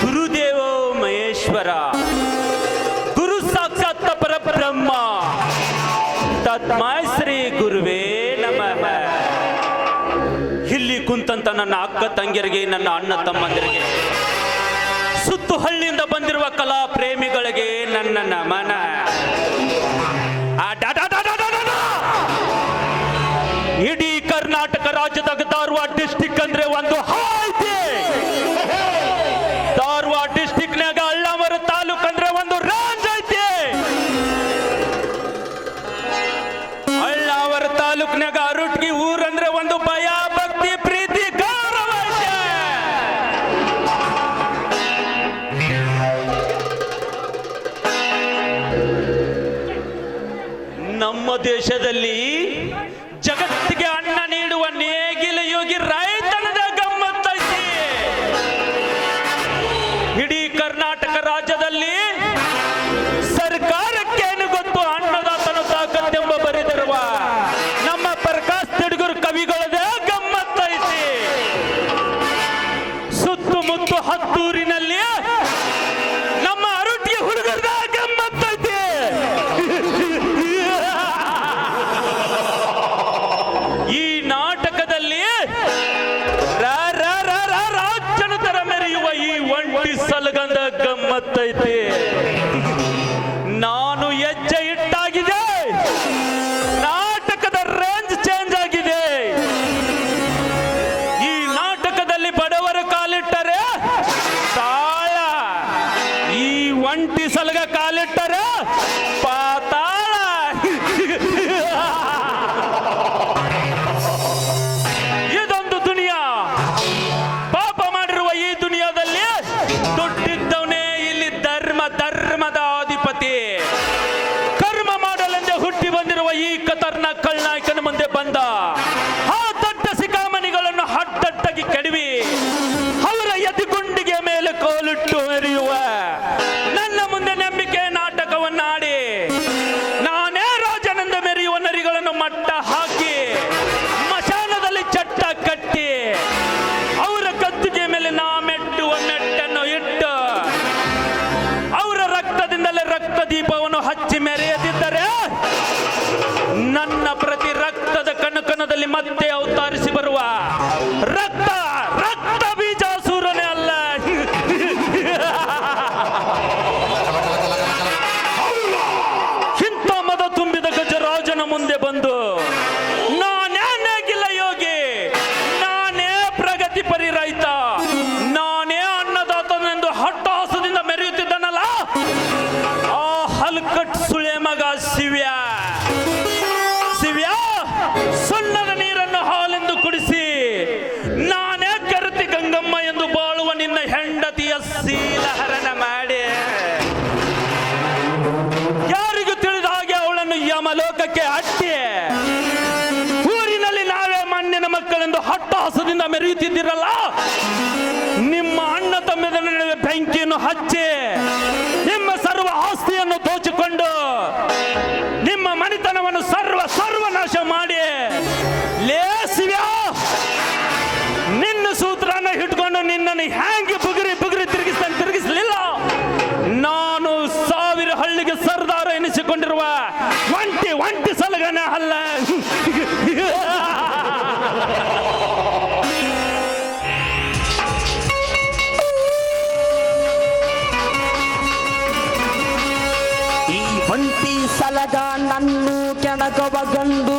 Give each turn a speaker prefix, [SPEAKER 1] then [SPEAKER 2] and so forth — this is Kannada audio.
[SPEAKER 1] ಗುರುದೇವೋ ಮಹೇಶ್ವರ. ಗುರು ಸಾಕ್ಷಾತ್ ಪರ ಬ್ರಹ್ಮ. ತತ್ಮಾಯ ಶ್ರೀ ಗುರುವೇ ನಮಃ. ಇಲ್ಲಿ ಕುಂತಂತ ನನ್ನ ಅಕ್ಕ ತಂಗಿಯರಿಗೆ, ನನ್ನ ಅಣ್ಣ ತಮ್ಮಂದಿರಿಗೆ. ಸುತ್ತು ಹಳ್ಳಿಯಿಂದ ಬಂದಿರುವ ಕಲಾ ಪ್ರೇಮಿಗಳಿಗೆ ನನ್ನ ನಮನ. ಆ ಇಡೀ ಕರ್ನಾಟಕ ರಾಜ್ಯದಾಗ ಧಾರವಾಡ ಡಿಸ್ಟಿಕ್ ಅಂದ್ರೆ ಒಂದು ತಾಲೂಕ್ನಾಗ ಅರುಟ್ಗಿ ಊರಂದ್ರೆ ಒಂದು ಭಯ ಭಕ್ತಿ ಪ್ರೀತಿ ನಮ್ಮ ದೇಶದಲ್ಲಿ ಜಗತ್ತಿಗೆ ಗಮ್ಮತ್ತೈತಿ ಕಳ್ನಾಯಕನ ಮುಂದೆ ಬಂದ. ಆ ದೊಡ್ಡ ಸಿಕಾಮಣಿಗಳನ್ನು ಹಟ್ಟಟ್ಟಾಗಿ ಕೆಡವಿ. ಅವರ ಎದಿಗುಂಡಿಗೆ ಮೇಲೆ ಕೋಲಿಟ್ಟು ಮೆರೆಯುವ ನನ್ನ ಮುಂದೆ ನಂಬಿಕೆ ನಾಟಕವನ್ನಾಡಿ. ನಾನೇ ರಾಜನಂದ ಮೆರೆಯುವ ನರಿಗಳನ್ನು ಮಟ್ಟ ಹಾಕಿ. ಮುಂದೆ ಬಂದು ಯಮಲೋಕಕ್ಕೆ ಅಟ್ಟಿ ಊರಿನಲ್ಲಿ ನಾವೇ ಮಣ್ಣಿನ ಮಕ್ಕಳೆಂದು ಹಟ್ಟಹಾಸದಿಂದ ಮೆರೆಯುತ್ತಿದ್ದೀರಲ್ಲ? ನಿಮ್ಮ ಅಣ್ಣ ತಮ್ಮದ ನಡುವೆ ಬೆಂಕಿಯನ್ನು ಹಚ್ಚಿ, ನಿಮ್ಮ ಸರ್ವ ಆಸ್ತಿಯನ್ನು ದೋಚಿಕೊಂಡು, ನಿಮ್ಮ ಮನೆತನವನ್ನು ಸರ್ವ ಸರ್ವನಾಶ ಮಾಡಿ ಲೇಸಿವ್ಯಾ ನಿನ್ನ ಸೂತ್ರನ ಹಿಡ್ಕೊಂಡು ನಿನ್ನನ್ನು ಒಂಟಿ ಸಲಗನ ಅಲ್ಲ.
[SPEAKER 2] ಈ ಒಂಟಿ ಸಲಗ ನನ್ನು ಕೆಣಕವ ಗಂಡು